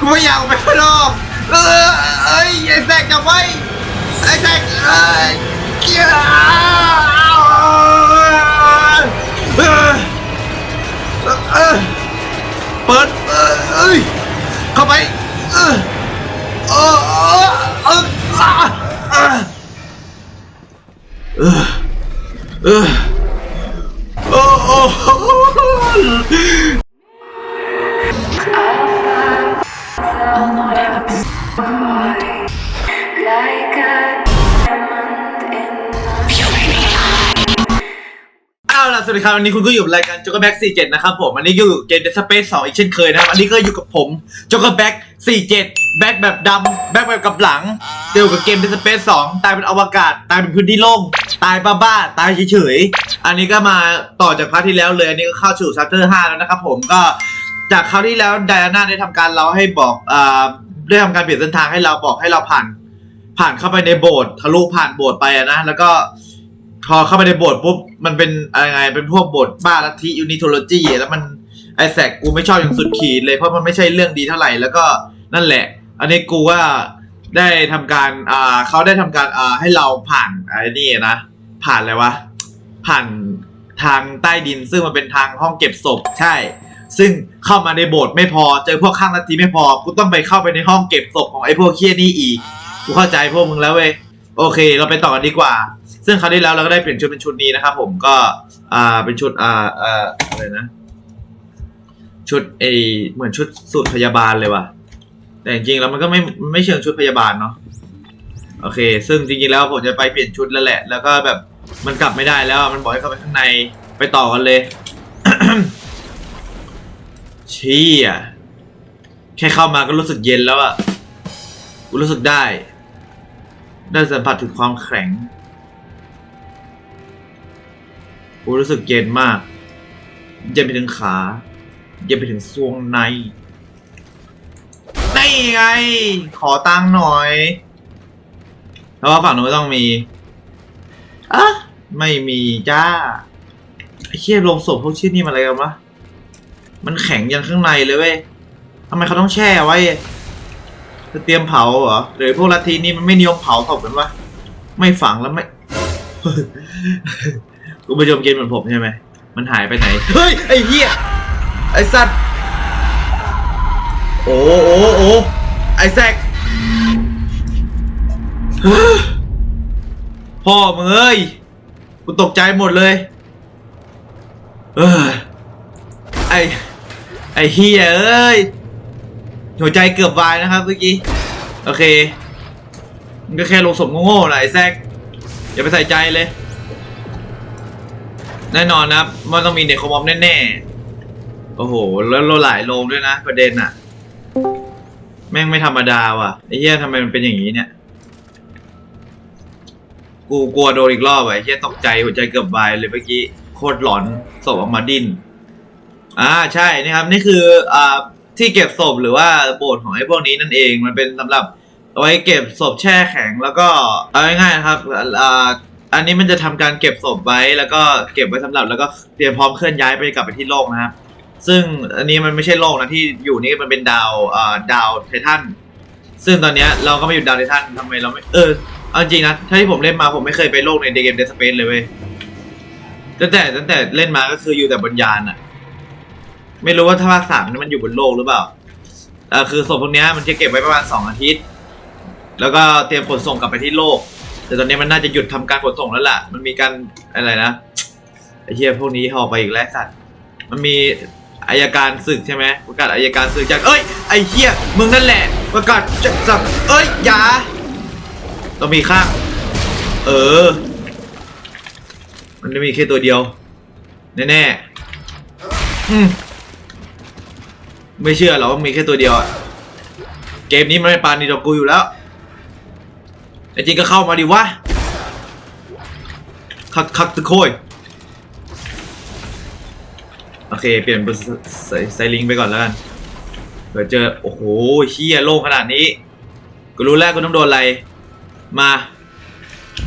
กูไม่อยากออกไปข้างนอกเออเอ้ยไอ้แซกจับไว้ไอ้แซกเอ้ยเกียร์เปิดเอ้ยเข้าไปเออเออเออเออเออเออเออโอ้ วัสดีครับวันนี้คุณก็อยู่กับรายการ Joker Back 47นะครับผมอันนี้อยู่เกม Dead Space 2อีกเช่นเคยนะครับอันนี้ก็อยู่กับผม Joker Back 47แบ็คแบบดำแบ็คแบบกับหลังเดียวกับเกม Dead Space 2ตายเป็นอวกาศ ตายเป็นพื้นที่โล่งตายบ้าๆตายเฉยๆอันนี้ก็มาต่อจากพาร์ทที่แล้วเลยอันนี้ก็เข้าสู่ชัปเตอร์5แล้วนะครับผมก็จากคราวที่แล้วไดอาน่าได้ทำการเราให้บอกอ่าได้ทำการเปลี่ยนเส้นทางให้เราบอกให้เราผ่าน ผ่านเข้าไปในโบสถ์ทะลุผ่านโบสถ์ไปนะแล้วก็ พอเข้าไปในโบสถ์ปุ๊บ มันเป็นอะไรไง เป็นพวกโบสถ์บ้าลัทธิยูนิโทโลจีแล้วมันไอแสกกูไม่ชอบอย่างสุดขีดเลยเพราะมันไม่ใช่เรื่องดีเท่าไหร่แล้วก็นั่นแหละ อันนี้กูว่าได้ทำการอ่าเขาได้ทำการอ่าให้เราผ่านไอ้นี่นะ ผ่านอะไรวะ ผ่านทางใต้ดินซึ่งมันเป็นทางห้องเก็บศพใช่ ซึ่งเข้ามาในโบสถ์ไม่พอเจอพวกข้างลัทธิไม่พอกูต้องไปเข้าไปในห้องเก็บศพของไอ้พวกเคี้ยนี่อีกกูเข้าใจพวกมึงแล้วเว้ยโอเค เราไปต่อกันดีกว่า ซึ่งคราวที่แล้วเราก็ได้เปลี่ยนชุดเป็นชุดนี้นะครับ ผมก็อ่าเป็นชุดอ่าอ่าอะไรนะ ชุดเอเหมือนชุดสูตรพยาบาลเลยว่ะ แต่จริงๆแล้วมันก็ไม่ไม่เชิงชุดพยาบาลเนาะโอเค ซึ่งจริงๆแล้วผมจะไปเปลี่ยนชุดแล้วแหละ แล้วก็แบบมันกลับไม่ได้แล้ว มันบอกให้เข้าไปข้างในไปต่อกันเลยเชี่ยแค่เข้ามาก็รู้สึกเย็นแล้วอะกูรู้สึกได้ ได้สัมผัสถึงความแข็ง กูรู้สึกเย็นมาก เย็นไปถึงขา เย็นไปถึงซวงในนี่ไง ขอตังค์หน่อยเพราะว่าฝั่งนู้นต้องมีอะไม่มีจ้าไอ้เชี่ยลงศพพวกชื่อนี่มันอะไรกันวะ มันแข็งยันข้างในเลยเว้ยทำไมเขาต้องแช่ไว้จะเตรียมเผาเหรอหรือพวกลัทธินี้มันไม่นิยมเผาศพกันวะไม่ฝังแล้วไม่ คุณผู้ชมกินเหมือนผมใช่ไหม มันหายไปไหน เฮ้ย ไอ้เหี้ย ไอ้สัตว์ โอ้โอ้โอ้ไอ้แซกพ่อมึงเอ้ยกูตกใจหมดเลย เออไอไอเฮียเอ้ย หัวใจเกือบวายนะครับเมื่อกี้ โอเค มันก็แค่ลงศพโง่ๆนะไอ้แซกอย่าไปใส่ใจเลย แน่นอนนะครับมันต้องมีเนโครมอมแน่ๆ โอ้โห แล้วเราหลายโลด้วยนะ ประเด็นอะแม่งไม่ธรรมดาว่ะไอ้เหี้ยทำไมมันเป็นอย่างนี้เนี่ย กูกลัวโดนอีกรอบไอ้เหี้ยตกใจหัวใจเกือบวายเลยเมื่อกี้โคตรหลอนศพออกมาดิ้นอ่าใช่นะครับ นี่คืออ่าที่เก็บศพหรือว่าโบสถ์ของไอ้พวกนี้นั่นเองมันเป็นสำหรับเอาไว้เก็บศพแช่แข็งแล้วก็เอาง่ายๆครับอ่า อันนี้มันจะทำการเก็บศพไว้แล้วก็เก็บไว้สำหรับแล้วก็เตรียมพร้อมเคลื่อนย้ายไปกลับไปที่โลกนะครับ ซึ่งอันนี้มันไม่ใช่โลกนะที่อยู่นี่มันเป็นดาวอ่าดาวไททันซึ่งตอนเนี้ยเราก็ไมาอยู่ดาวไททันทำไมเราไม่เออเอาจริงนะถ้าที่ผมเล่นมาผมไม่เคยไปโลกในเกมเดสเปซเลยเว้ยตั้งแต่ตั้งแต่เล่นมาก็คืออยู่แต่บนยานอะไม่รู้ว่าถ้าภาคสามนี่มันอยู่บนโลกหรือเปล่าเออคือศพพวกเนี้ยมันจะเก็บไว้ประมาณสองอาทิตย์ แล้วก็เตรียมขนส่งกลับไปที่โลก แต่ตอนนี้มันน่าจะหยุดทำการขนส่งแล้วล่ะ มันมีการอะไรนะไอ้เหี้ยพวกนี้ห่อไปอีกแล้วสัตว์ มันมีอายการศึกใช่ไหมประกาศอายการศึกจากเอ้ยไอ้เหี้ยมึงนั่นแหละ ประกาศจากสักเอ้ยอย่าต้องมีข้างเออ มันไม่มีแค่ตัวเดียว แน่ๆอืมไม่เชื่อหรอกว่ามีแค่ตัวเดียวอะเกมนี้มันไม่ปานนีดอกกูอยู่แล้ว แต่จริงก็เข้ามาดิวะคักคักตะโคยโอเค เปลี่ยนเป็นไซลิงไปก่อนแล้วกันเผื่อเจอ โอ้โหเฮียโล่งขนาดนี้ กูรู้แล้วกูต้องโดนอะไร มา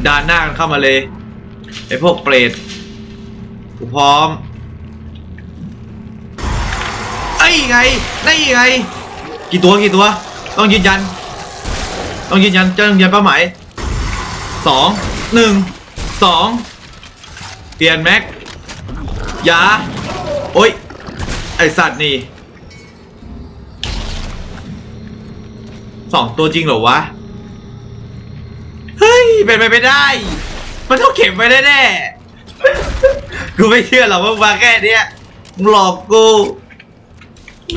ดานหน้ากันเข้ามาเลยไอพวกเปรตกูพร้อมไอ้ไงนี่ไง กี่ตัวกี่ตัว ต้องยืนยัน ต้องยืนยันจะยืนยันเป้าหมาย สองหนึ่งสองเปลี่ยนแม็กยาโอ้ย ไอสัตว์นี่สองตัวจริงเหรอวะ เฮ้ย เป็นไปไม่ได้ มันต้องเก็บไว้แน่ๆกูไม่เชื่อหรอกว่ามาแค่เนี้ยมึงหลอกกู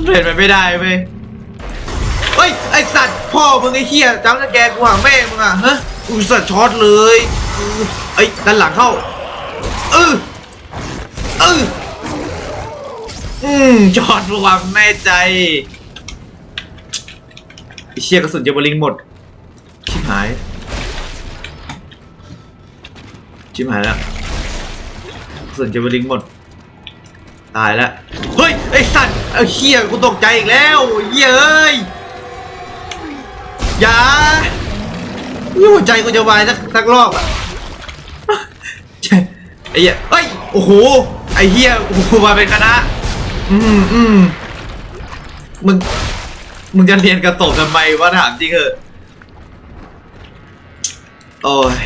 เป็นไปไม่ได้เว้ยเฮ้ย ไอสัตว์พ่อมึงไอ้เหี้ยจ้ำสแกกูหาแม่มึงอะฮะกูสัตว์ช็อตเลยเอ้ยด้านหลังเข้าเออเอออืมช็อตความแม่ใจไอเชี่ยกระสุนเจบลิงหมด ชิบหาย ชิบหายแล้วกระสุนเจบลิงหมด ตายแล้ว เฮ้ย ไอสัตว์ไอ้เชี่ยกูตกใจอีกแล้วเย้ยอย่า นี่หัวใจกูจะวายสักสักรอบอะไอ้เหี้ยเฮ้ยโอ้โหไอ้เหี้ยโอ้โหมาเป็นคณะอืมอืมมึงมึงจะเรียนกระโตกทำไมวะถามจริงเหอะโอ้ย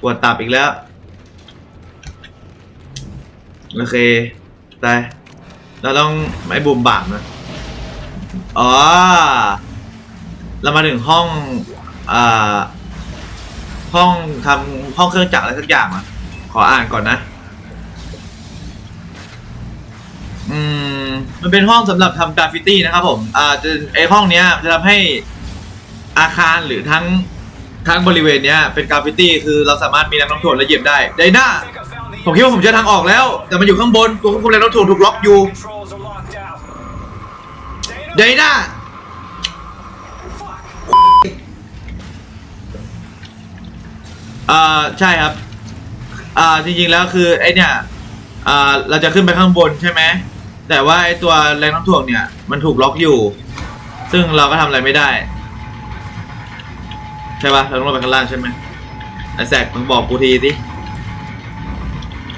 ปวดตับอีกแล้ว โอเคตายเราต้องไม่บุมบามนะอ๋อ เรามาถึงห้องอ่าห้องทำห้องเครื่องจักรอะไรสักอย่างอะขออ่านก่อนนะ อืม มันเป็นห้องสำหรับทำกราฟฟิตี้นะครับผม อ่าจะไอห้องเนี้ยจะทำให้อาคารหรือทั้งทั้งบริเวณเนี้ยเป็นกราฟฟิตี้คือเราสามารถมีแรงโน้มถ่วงและเหยียบได้ไดน่าผมคิดว่าผมเจอทางออกแล้ว แต่มันอยู่ข้างบนตัวควบคุมแรงโน้มถ่วงถูกล็อกอยู่ไดน่า อ่าใช่ครับ อ่าจริงๆแล้วคือไอเนี่ยอ่าเราจะขึ้นไปข้างบนใช่ไหมแต่ว่าไอตัวแรงน้ำถ่วงเนี่ยมันถูกล็อกอยู่ ซึ่งเราก็ทำอะไรไม่ได้ ใช่ปะเราต้องลงไปข้างล่างใช่ไหมไอแซกมึงบอกกูทีสิ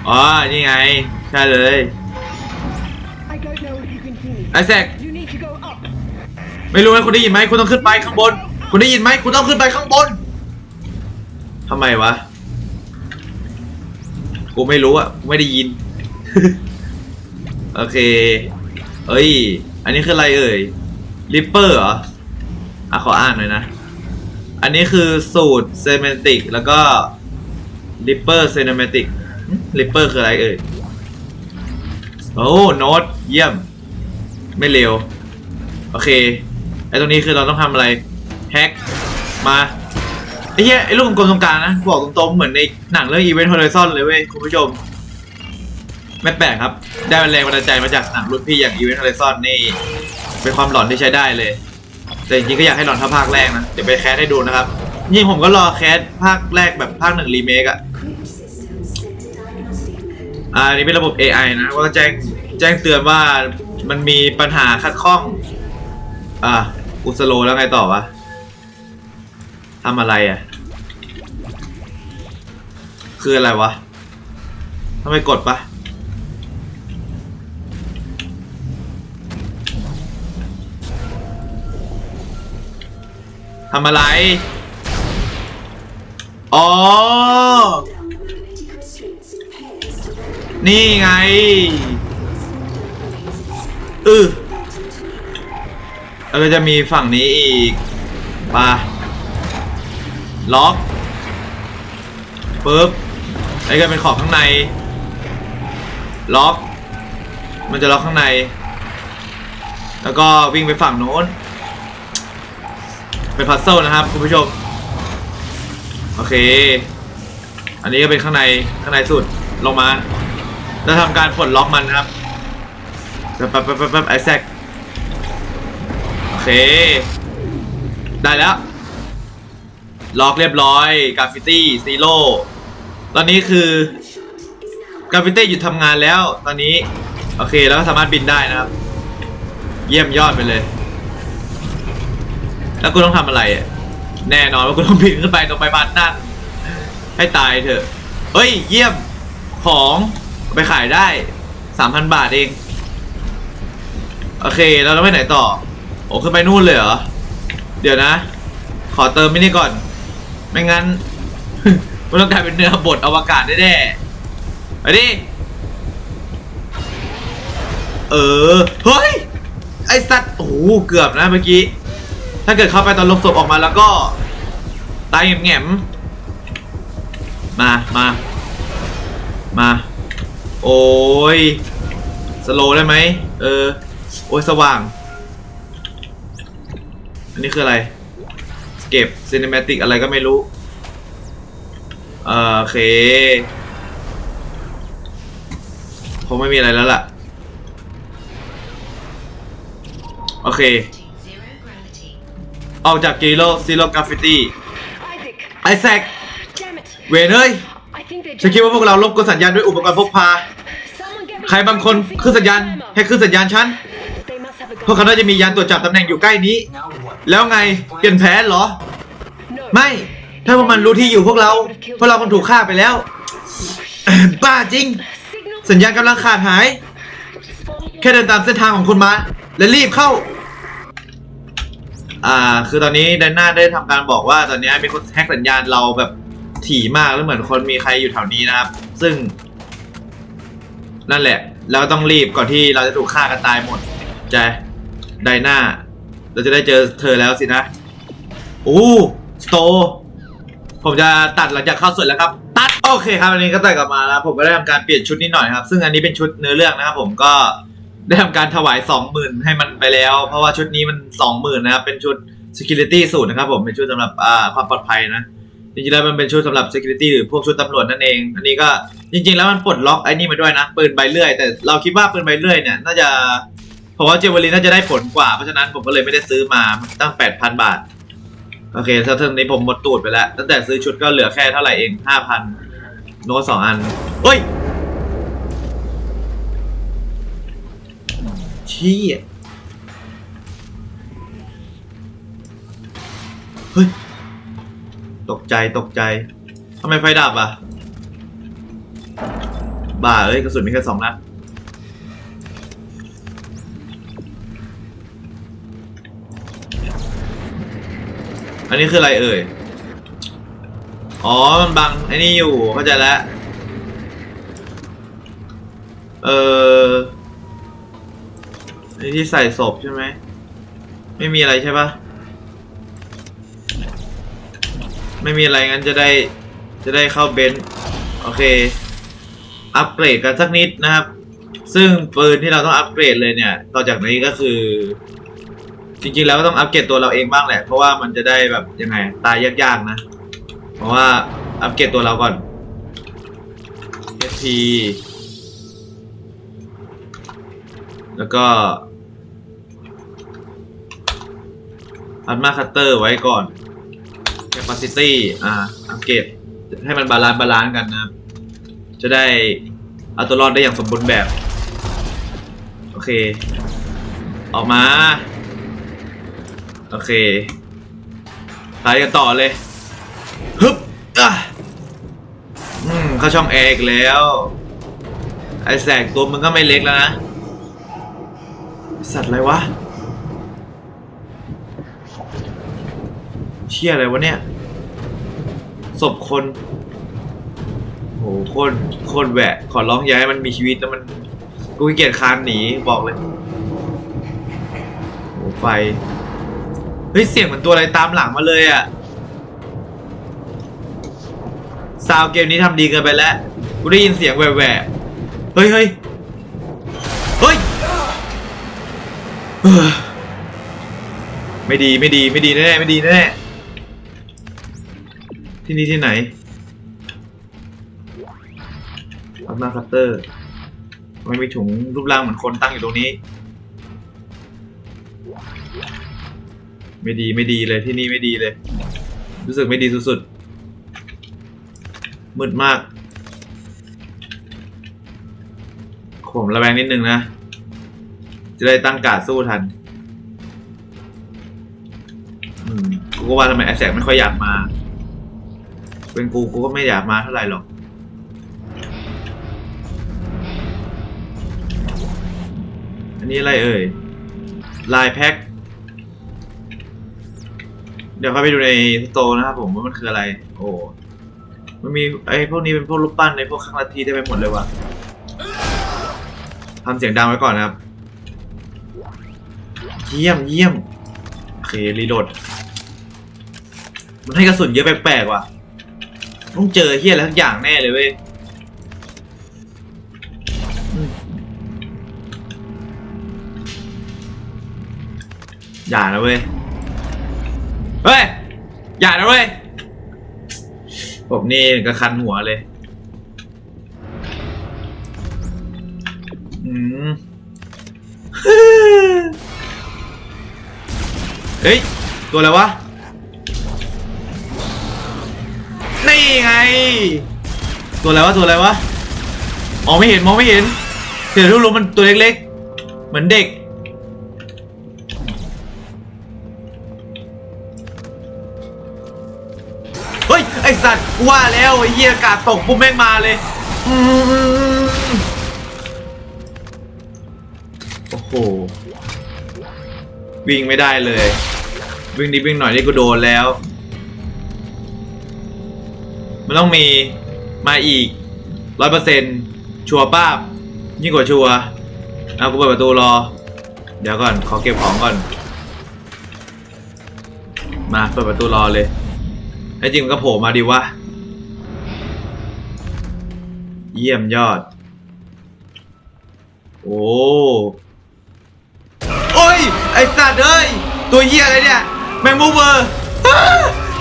อ๋อนี่ไง ใช่เลย I don't know if you can hear me. ไอแซก You need to go up. ไม่รู้นะคุณได้ยินไหมคุณต้องขึ้นไปข้างบน คุณได้ยินไหมคุณต้องขึ้นไปข้างบน ทำไมวะ กูไม่รู้อะไม่ได้ยิน โอเค เอ้ย อันนี้คืออะไรเอ่ยริปเปอร์เหรอ อะขออ่านหน่อยนะ อันนี้คือสูตรเซเม a ติกแล้วก็ริปเปอร์เซน m a ติกริปเปอร์คืออะไรเอ่ย โอ้โน้ตเยี่ยม ไม่เร็ว โอเค ไอ้ตรงนี้คือเราต้องทำอะไร แฮก มา ไอ้เหี้ยไอ้ลูกกลมๆตรงกลางนะบอกตรงๆเหมือนในหนังเรื่อง Event Horizon เลยเว้ยคุณผู้ชม ไม่แปลกครับ ได้แรงบันดาลใจมาจากหนังรุ่นพี่อย่าง Event Horizon นี่ เป็นความหลอนที่ใช้ได้เลย แต่จริงๆก็อยากให้หลอนท่าภาคแรกนะเดี๋ยวไปแคสให้ดูนะครับจริงผมก็รอแคสภาคแรกแบบภาคหนึ่งรีเมคอะอันนี้เป็นระบบ AI นะว่าแจ้งแจ้งเตือนว่ามันมีปัญหาขัดข้อง อ่าอุสโลแล้วไงต่อวะ ทำอะไรอะ คืออะไรวะทำไมกดปะทำอะไร อ๋อ นี่ไง อือแล้วก็จะมีฝั่งนี้อีกปา ล็อกปึ๊บไอ้ก็เป็นขอบข้างใน ล็อก มันจะล็อกข้างใน แล้วก็วิ่งไปฝั่งโน้น เป็นพัซเซิลนะครับคุณผู้ชม โอเค อันนี้ก็เป็นข้างในข้างในสุดลงมาจะทำการปลดล็อกมันครับแป๊บแป๊บแป๊บแป๊บแป๊บไอแซกโอเค ได้แล้ว ล็อกเรียบร้อยกราฟิตี้ซีโร่ตอนนี้คือกราฟิตี้หยุดทำงานแล้วตอนนี้โอเคแล้วก็สามารถบินได้นะครับ เยี่ยมยอดไปเลย แล้วกูต้องทำอะไรแน่นอนว่ากูต้องบินขึ้นไปตรงไปพันนั่นให้ตายเถอะเฮ้ย เยี่ยมของไปขายได้สามพันบาทเอง โอเคแล้วเราไปไหนต่อ โอ้ขึ้นไปนู่นเลยเหรอ เดี๋ยวนะ ขอเติมม่นี่ก่อน ไม่งั้น มันต้องกลายเป็นเนื้อบดอวกาศแน่ๆไปดิ เออ เฮ้ย ไอสัตว์ โอ้โห เกือบนะเมื่อกี้ ถ้าเกิดเข้าไปตอนลงศพออกมาแล้วก็ ตายแง่มๆมา มา มา โอ้ย สโลได้ไหม เออ โอ้ย สว่าง อันนี้คืออะไร เก็บซีนิเมติกอะไรก็ไม่รู้เอ่อโอเคคงไม่มีอะไรแล้วล่ะ โอเค Zero gravity. ออกจากกีโลซีโร่กราฟิตี้ Isaac! ไอแซค Damn it! เวนเอ้ย I think they ฉันคิดว่าพวกเราลบกวนสัญญาณด้วยอุปกรณ์พกพา Someone get me ใครบางคนขึ้นสัญญาณให้ขึ้นสัญญาณฉัน They must have a พวกเขาน่าจะมียานตรวจจับตำแหน่งอยู่ใกล้นี้ แล้วไงเปลี่ยนแผนเหรอ No. ไม่ ถ้าพวกมันรู้ที่อยู่พวกเรา พวกเราคงถูกฆ่าไปแล้ว บ้าจริง Signal. สัญญาณกำลังขาดหาย แค่เดินตามเส้นทางของคุณมา และรีบเข้า อ่า คือตอนนี้ไดน่าได้ทำการบอกว่าตอนนี้มีคนแฮกสัญญาณเราแบบถี่มากแล้วเหมือนคนมีใครอยู่แถวนี้นะครับ ซึ่ง นั่นแหละ เราก็ต้องรีบก่อนที่เราจะถูกฆ่ากันตายหมดใจไดน่า เราจะได้เจอเธอแล้วสินะโอ้สโต ผมจะตัดหลังจากเข้าสวนแล้วครับ ตัด โอเคครับอันนี้ก็ตัดกลับมาแล้ว ผมก็ได้ทำการเปลี่ยนชุดนิดหน่อยครับ ซึ่งอันนี้เป็นชุดเนื้อเรื่องนะครับผมก็ได้ทำการถวายสองหมื่นให้มันไปแล้ว เพราะว่าชุดนี้มันสองหมื่นนะครับ เป็นชุด security สูตรนะครับผม เป็นชุดสำหรับอ่าความปลอดภัยนะ จริงๆแล้วมันเป็นชุดสำหรับ security หรือพวกชุดตำรวจนั่นเอง อันนี้ก็จริง ๆ แล้วมันปลดล็อกไอ้นี่มาด้วยนะ ปืนใบเลื่อย แต่เราคิดว่าปืนใบเลื่อยเนี่ยน่าจะ ผมว่าเจวลีน่าจะได้ผลกว่า เพราะฉะนั้นผมก็เลยไม่ได้ซื้อมาตั้งแปดพันบาท โอเคถ้าเทอมนี้ผมหมดตูดไปแล้ว ตั้งแต่ซื้อชุดก็เหลือแค่เท่าไหร่เองห้าพันโน้ตสองอันเฮ้ยชี้เฮ้ย ตกใจตกใจทำไมไฟดับอะ บ้าเอ้ย กระสุนมีแค่สองนัด อันนี้คืออะไรเอ่ย อ๋อ มันบังไอ้นี่อยู่ เข้าใจแล้ว เออไอ้ที่ใส่ศพใช่ไหม ไม่มีอะไรใช่ปะไม่มีอะไรงั้นจะได้จะได้เข้าเบนซ์โอเค อัปเกรดกันสักนิดนะครับ ซึ่งปืนที่เราต้องอัปเกรดเลยเนี่ย ต่อจากนี้ก็คือ จริงๆแล้วก็ต้องอัปเกรดตัวเราเองบ้างแหละ เพราะว่ามันจะได้แบบยังไง ตายยากๆนะ เพราะว่าอัปเกรดตัวเราก่อน SP แล้วก็อัลมาคัตเตอร์ไว้ก่อน capacity อ่าอัปเกรดให้มันบาลานซ์บาลานซ์กันนะ จะได้เอาตัวรอดได้อย่างสมบูรณ์แบบ โอเค ออกมา โอเคไปกันต่อเลยฮึบอะอืมเข้าช่องแอร์อีกแล้ว ไอแสกตัวมึงก็ไม่เล็กแล้วนะ สัตว์อะไรวะ เชี่ยอะไรวะเนี่ย ศพคนโหโคตรโคตรแหวะ ขอร้องย่าให้มันมีชีวิตแล้วมัน กูขี้เกียจคานหนีบอกเลยโหไฟ เฮ้ยเสียงเหมือนตัวอะไรตามหลังมาเลยอะซาวเกมนี้ทำดีเกินไปแล้วกูได้ยินเสียงแหวะเฮ้ยเฮ้ยเฮ้ยไม่ดีไม่ดีไม่ดีแน่ไม่ดีแน่ที่นี่ที่ไหนอัลมาคัตเตอร์ไม่มีถุงรูปร่างเหมือนคนตั้งอยู่ตรงนี้ ไม่ดีไม่ดีเลยที่นี่ไม่ดีเลย รู้สึกไม่ดีสุดๆมืดมาก ผมระแวงนิดนึงนะ จะได้ตั้งการดสู้ทันกูก็ว่าทำไมไอแสกไม่ค่อยอยากมา เป็นกูกูก็ไม่อยากมาเท่าไหร่หรอกอันนี้อะไรเอ่ยลายแพ็ค เดี๋ยวเข้าไปดูในสโตร์นะครับผมว่ามันคืออะไร โอ้ มันมีไอ้พวกนี้เป็นพวกรูปปั้นในพวกข้างละทีได้ไปหมดเลยว่ะทำเสียงดังไว้ก่อนนะครับ เยี่ยมเยี่ยมโอเครีโหลด มันให้กระสุนเยอะแปลกๆว่ะ ต้องเจอเฮี้ยอะไรทั้งอย่างแน่เลยเว้ยอย่านะเว้ย เฮ้ย อย่านะเว้ย ผมนี่ก็คันหัวเลย อืม เฮ้ย ตัวอะไรวะ นี่ไง ตัวอะไรวะ ตัวอะไรวะ มองไม่เห็น มองไม่เห็นเดี๋ยวรู้รู้มันตัวเล็กๆ เหมือนเด็ก ว่าแล้วไอ้เหี้ยอากาศตกปุ๊บแม่งมาเลยโอ้โหวิ่งไม่ได้เลย วิ่งนิดวิ่งหน่อยนี่กูโดนแล้ว มันต้องมีมาอีกร้อยเปอร์เซ็นต์ชัวร์ป้าบยิ่งกว่าชัวร์เอากูเปิดประตูรอ เดี๋ยวก่อนขอเก็บของก่อน มาเปิดประตูรอเลยไอ้จริงมันก็โผล่มาดิวะ เยี่ยมยอด โอ้โอ้ย ไอ้สัตว์เอ้ย ตัวเหี้ยอะไรเนี่ย แมงมุมเบอร์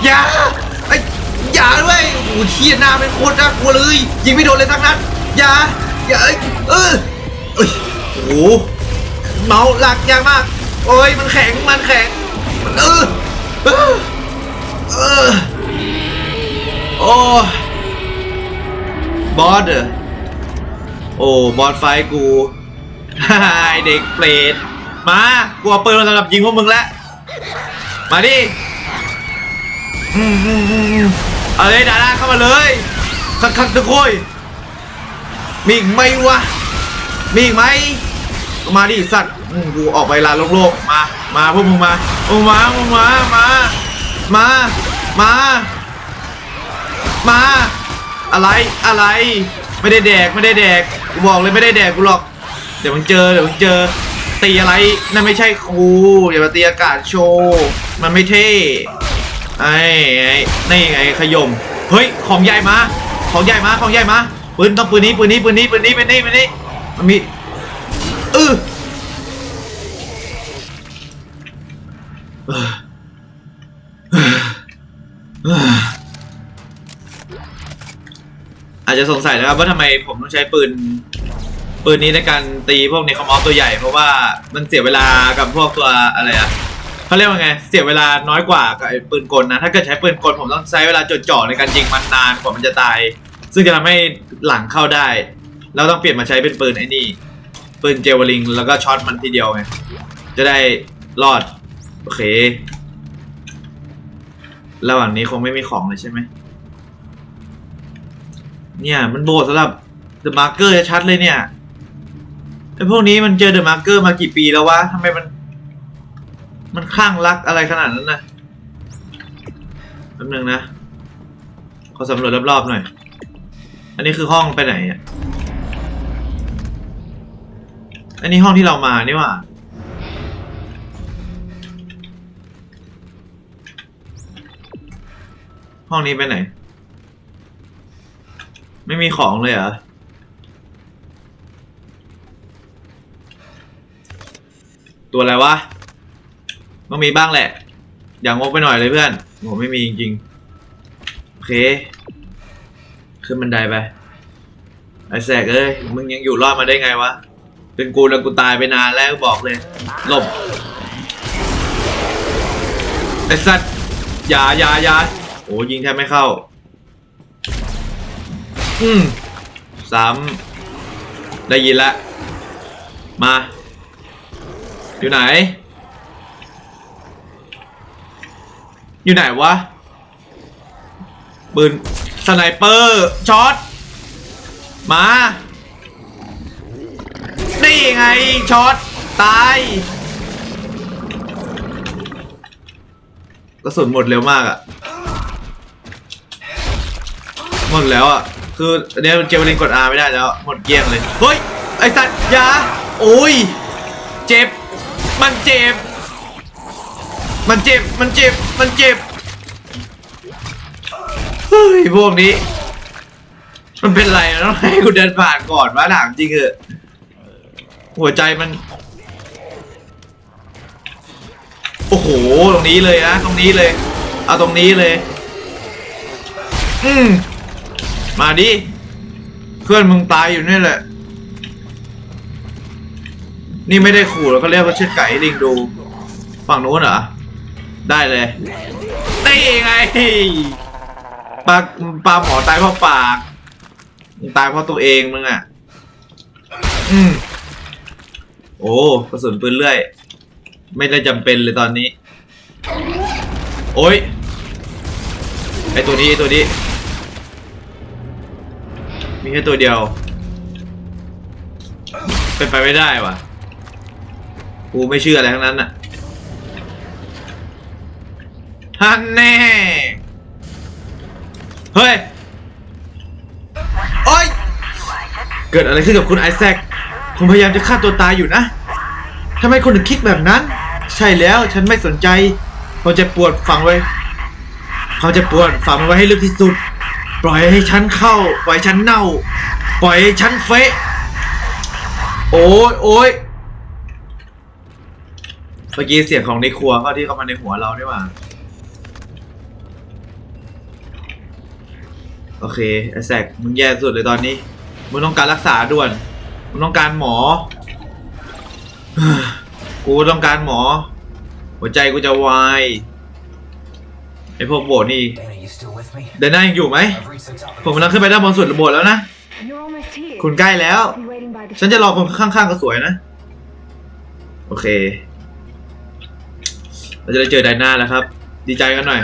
อย่าไอ้อย่าด้วยโอ้เหี้ยหน้าเป็นโคตรน่ากลัวเลย ยิงไม่โดนเลยทั้งนั้นอย่า อย่าเอ้ยเออเอ้ยโอ้เมาหลักยากมาก โอ้ย มันแข็ง มันแข็ง มันเออเออ เออ โอ้ บอสเหรอโอ้บอสไฟกูฮ่าไอเด็กเปรตมากูเอาปืนมาสำหรับยิงพวกมึงแล้วมาดิอืมอืมอืมอืมเอาเลยดาราเข้ามาเลยคักคักตะโคยมีอีกไหมวะมีอีกไหมมาดิสัตว์กูออกไปลานโลกๆมา มาพวกมึงมาพวกมึงมาพวกมึงมามามามามา อะไรอะไร ไม่ได้แดกไม่ได้แดกกูบอกเลยไม่ได้แดกกูหรอก เดี๋ยวมึงเจอเดี๋ยวมึงเจอตีอะไรนั่นไม่ใช่ครูอย่ามาตีอากาศโชว์มันไม่เท่ไอ้ไอ้นี่ไงขยมเฮ้ยของใหญ่มาของใหญ่มาของใหญ่มาปืนต้องปืนนี้ปืนนี้ปืนนี้ปืนนี้ปืนนี้ปืนนี้มันมีเออเออ อาจจะสงสัยนะครับว่าทำไมผมต้องใช้ปืน ปืนนี้ในการตีพวกในคอมอฟตัวใหญ่ เพราะว่ามันเสียเวลากับพวกตัวอะไรอะเขาเรียกว่าไง เสียเวลาน้อยกว่ากับไอ้ปืนกลนะ ถ้าเกิดใช้ปืนกลผมต้องใช้เวลาจดจ่อในการยิงมันนานกว่ามันจะตาย ซึ่งจะทำให้หลังเข้าได้ เราต้องเปลี่ยนมาใช้เป็นปืนไอ้นี่ ปืนเจลวลิงแล้วก็ช็อตมันทีเดียวไง จะได้รอด โอเค ระหว่างนี้คงไม่มีของเลยใช่ไหม เนี่ย มันโบสำหรับเดอะมาร์เกอร์ชัดเลยเนี่ยไอ้พวกนี้มันเจอเดอะมาร์เกอร์มากี่ปีแล้ววะทำไมมัน มันคลั่งรักอะไรขนาดนั้นนะแป๊บนึงนะขอสำรวจรอบๆหน่อย อันนี้คือห้องไปไหนอะอันนี้ห้องที่เรามานี่ว่าห้องนี้ไปไหน ไม่มีของเลยเหรอ ตัวอะไรวะ ต้องมีบ้างแหละ อย่างงกไปหน่อยเลยเพื่อนผมไม่มีจริงๆ โอเค ขึ้นบันไดไป ไอ้แสกเอ้ย มึงยังอยู่รอดมาได้ไงวะ เป็นกูแล้วกูตายไปนานแล้วบอกเลย หลบ ไอ้สัตว์อย่าอย่าอย่าโอ้ยิงแทบไม่เข้า อืมสามได้ยินแล้วมา อยู่ไหน อยู่ไหนวะปืนสไนเปอร์ช็อตมานี่ไงช็อตตายกระสุนหมดเร็วมากอะหมดแล้วอะ คืออันเนี้ยเจลลินกด R ไม่ได้แล้ว หมดเกลี้ยงเลย เฮ้ย ไอสัตว์ยาโอ้ย เจ็บ มันเจ็บ มันเจ็บ มันเจ็บ มันเจ็บ เฮ้ย พวกนี้ มันเป็นไรอะต้องให้กูเดินผ่านก่อนว่าถามจริงเหอะหัวใจมัน โอ้โห ตรงนี้เลยนะ ตรงนี้เลย เอาตรงนี้เลย อืม มาดิ เพื่อนมึงตายอยู่นี่แหละ นี่ไม่ได้ขู่แล้วก็เรียกว่าเชือดไก่ลิงดู ฝั่งนู้นเหรอ ได้เลยได้ไงปลาปลาหมอตายเพราะปากมึงตายเพราะตัวเองมึงอะ อืมโอ้กระสุนปืนเลื่อย ไม่ได้จำเป็นเลยตอนนี้ โอ้ยไอตัวนี้ไอตัวนี้ มีแค่ตัวเดียว เป็นไปไม่ได้ว่ะ กูไม่เชื่ออะไรทั้งนั้นน่ะฮันแน่ เฮ้ยโอ้ย เกิดอะไรขึ้นกับคุณไอแซคคุณพยายามจะฆ่าตัวตายอยู่นะทำไมคุณถึงคิดแบบนั้น ใช่แล้วฉันไม่สนใจเขาจะปวดฝังไว้เขาจะปวดฝังมันไว้ให้ลึกที่สุด ปล่อยให้ฉันเข้า ปล่อยฉันเน่า ปล่อยให้ฉันเฟะ โอ้ยโอ้ยเมื่อกี้เสียงของในครัวเข้าที่เข้ามาในหัวเราได้ว่า โอเคไอแซคมึงแย่สุดเลยตอนนี้ มึงต้องการรักษาด่วน มึงต้องการหมอ กูต้องการหมอ หัวใจกูจะวายไอพวกโบนี่ Dana, you still with me? เดนหน้ายังอยู่ไหม I've reached the top of ผมกำลังขึ้นไปด้านบนสุดโบสถ์แล้วนะ You're almost here. คุณใกล้แล้ว I'll be waiting by the ฉันจะรอคนข้างๆก็สวยนะ โอเค เราจะได้เจอไดอาน่าแล้วครับ ดีใจกันหน่อย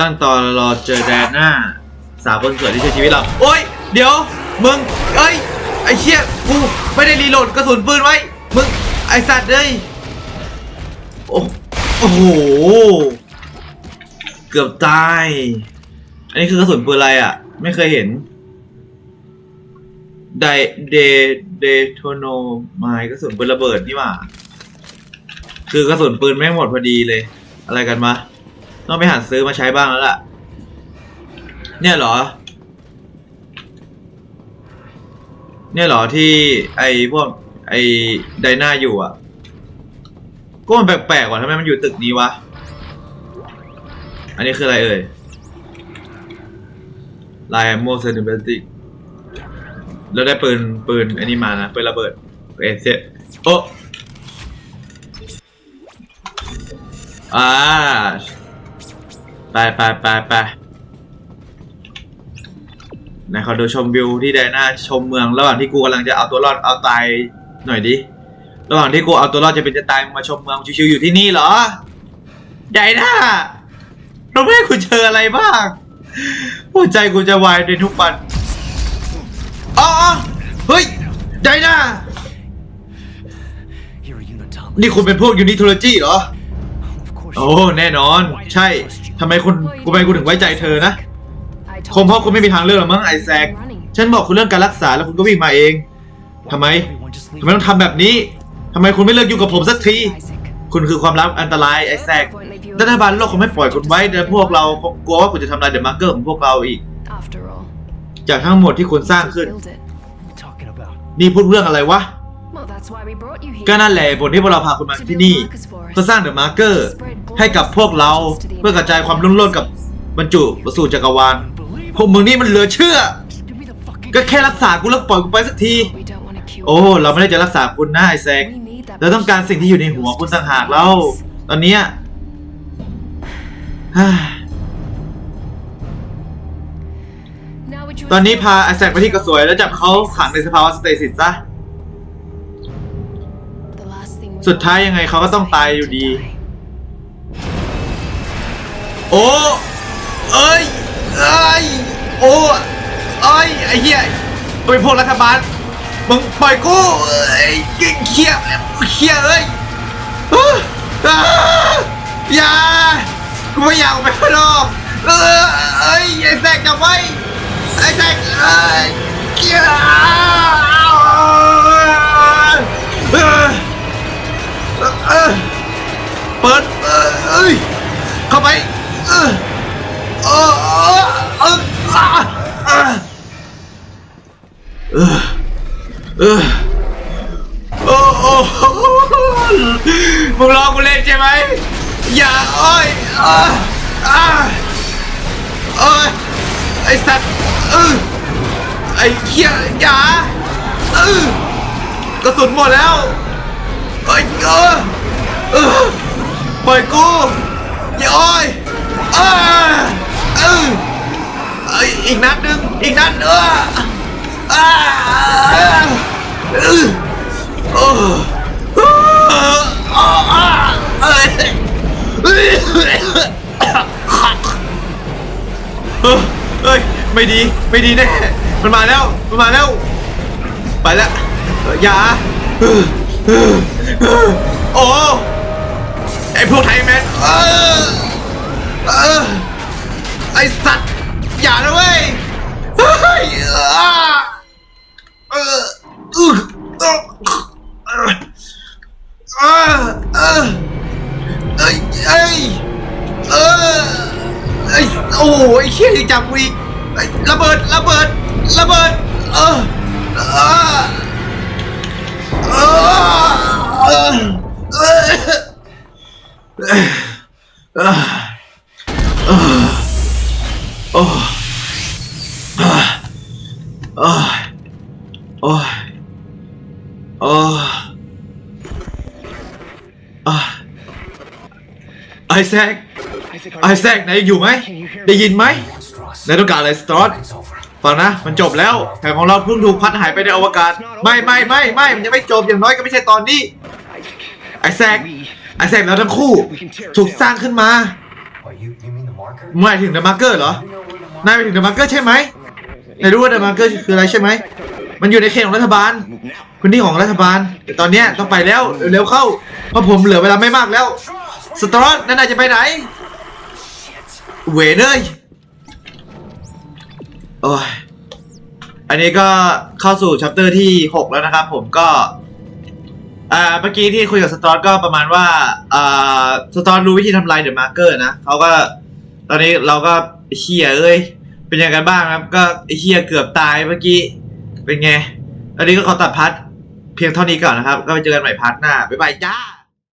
ตั้งตอนรอเจอไดอาน่าสาวคนสวยที่ช่วยชีวิตเรา โอ้ย เดี๋ยว มึง เอ้ย ไอ้เชี่ยกูไม่ได้รีโหลดกระสุนปืนไว้ มึง ไอสัตว์เลยโอ้โอ้โหเกือบตาย อันนี้คือกระสุนปืนอะไรอะ ไม่เคยเห็นไดเดเดโทโนไมกระสุนปืนระเบิดนี่หว่า คือกระสุนปืนไม่หมดพอดีเลย อะไรกันมะต้องไปหาซื้อมาใช้บ้างแล้วล่ะ เนี่ยเหรอ เนี่ยเหรอที่ไอพวกไอไดนาอยู่อะ ก็มันแปลกๆว่ะทำไมมันอยู่ตึกนี้วะ อันนี้คืออะไรเอ่ย ลายโมเซนเบติกแล้วได้ปืนปืนอันนี้มานะปืนระเบิดเอเซโอ้อ่าไปไปไปไปไหนขอดูชมวิวที่ไดน่าชมเมือง ระหว่างที่กูกำลังจะเอาตัวรอดเอาตายหน่อยดิระหว่างที่กูเอาตัวรอดจะเป็นจะตายมาชมเมืองชิวๆอยู่ที่นี่เหรอไดน่าเราไม่ให้กูเจออะไรบ้าง หัวใจกูจะวายในทุกวันอ๋อเฮ้ยไดนานี่คุณเป็นพวกยูนิโทโลจีเหรอ โอ้ แน่นอน ใช่ ทำไมคุณกูไปกูถึงไว้ใจเธอนะ คงเพราะคุณไม่มีทางเลือกหรอกมั้งไอแซค running. ฉันบอกคุณเรื่องการรักษาแล้วคุณก็วิ่งมาเอง ทำไมทำไมต้องทำแบบนี้ ทำไมคุณไม่เลิกอยุ่กับผมสักที คุณคือความลับอันตรายไอแซค Won't leave you รัฐบาล alone. โลกคงไม่ปล่อยคุณไว้แต่พวกเราคงกลัวว่าคุณจะทำลายเดอะมาร์เกอร์ของพวกเราอีก After all, จากทั้งหมดที่คุณสร้าง just ขึ้น build it. What are you talking about? นี่พูดเรื่องอะไรวะ Well, that's why we brought you here. ก็นั่นแหละผลที่พวกเราพาคุณมา To ที่ build นี่ markers for us. เพื่อสร้างเดอะมาร์เกอร์ ให้กับพวกเราเพื่อกระจายความรุ่งโรจน์กับบรรจุสู่จักรวาลพวกมึงนี่มันเหลือเชื่อ Just give me the fucking ก็แค่รักษากูแล้วปล่อยกูไปสักที We don't want to cure โอ้ เราไม่ได้จะรักษาคุณนะไอแซค We need that เราต้องการสิ่งที่อยู่ในหัวคุณต่างหากเรา ตอนเนี้ย ตอนนี้พาไอแซคไปที่กระสวยแล้วจับเขาขังในสภาวะสเตซิสซะ สุดท้ายยังไงเขาก็ต้องตายอยู่ดี โอ้เอ้ยเอ้ยโอ้เอ้ยไอ้เหี้ยเป็นพวกรัฐบาลมึงปล่อยกูเอ้ยเขี้ยเขี้ยเอ้ยอย่า กูไม่อยากออกไปข้างนอกเออเอ้ยไอ้แซกจับไว้ไอ้แซกเอ้ยเกียร์เออเออเปิดเออเอ้ยเข้าไปเออเออเออเออเออโอ้โอ้มึงรอกูเล่นใช่ไหมอย่าอ้อย เอ่าอ่าโอ้ยไอสัตว์เออไอเขี้ยยาเออกระสุนหมดแล้วเอ้ยเออเออปล่อยกูอย่าอ้อยเออเออเอ้ยอีกนัดหนึ่งอีกนัดเออเออเออโอ้เออเออ เอ้ยไม่ดีไม่ดีแน่มันมาแล้วมันมาแล้วไปแล้วอย่าโอ้ไอพวกไทยแมนเออเออไอสัตว์อย่านะเว้ยเฮ้ยอ่าเออเออเออเออ เออเออเอ้ยเอ้ยเออไอ้โอ้ยเชี่ยยังจับกูอีกไอ้ระเบิดระเบิดระเบิดเออเออเออเออเออเออเออโอ้โอ้โอ้โอ้โอ้อะ ไอแซก Isaac, ไอแซกไหนอยู่ไหม ได้ยินไหม Monstrous. นายต้องการอะไรสตอร์ It's over. ฟังนะ มันจบแล้วแผนของเราเพิ่งถูกพัดหายไปในอวกาศ ไม่ไม่ไม่ไม่มันยังไม่จบอย่างน้อยก็ไม่ใช่ตอนนี้ ไอแซกไอแซกแล้วทั้งคู่ ถูกสร้างขึ้นมา What, you, you mean the marker? หมายถึงเดอะมาร์เกอร์เหรอ นายไปถึงเดอะมาร์เกอร์ใช่ไหมนายรู้ว่าเดอะมาร์เกอร์คืออะไรใช่ไหม มันอยู่ในเขตของรัฐบาลพื้นที่ของรัฐบาล แต่ตอนเนี้ยต้องไปแล้วเร็วๆเข้า เพราะผมเหลือเวลาไม่มากแล้ว สตรอตนั่นนายจะไปไหน เวเนยโอ้ยอันนี้ก็เข้าสู่ชัปเตอร์ที่ 6 แล้วนะครับผมก็อ่าเมื่อกี้ที่คุยกับสตอร์ก็ประมาณว่าอ่าสตอร์รู้วิธีทำลายเดอะมาร์เกอร์นะเขาก็ตอนนี้เราก็ไอเฮียเอ้ยเป็นยังไงบ้างครับ ก็ไอเฮียเกือบตายเมื่อกี้เป็นไงตอนนี้ก็ขอตัดพัดเพียงเท่านี้ก่อนนะครับ ก็ไปเจอกันใหม่พัดหน้าบ๊ายบายจ้า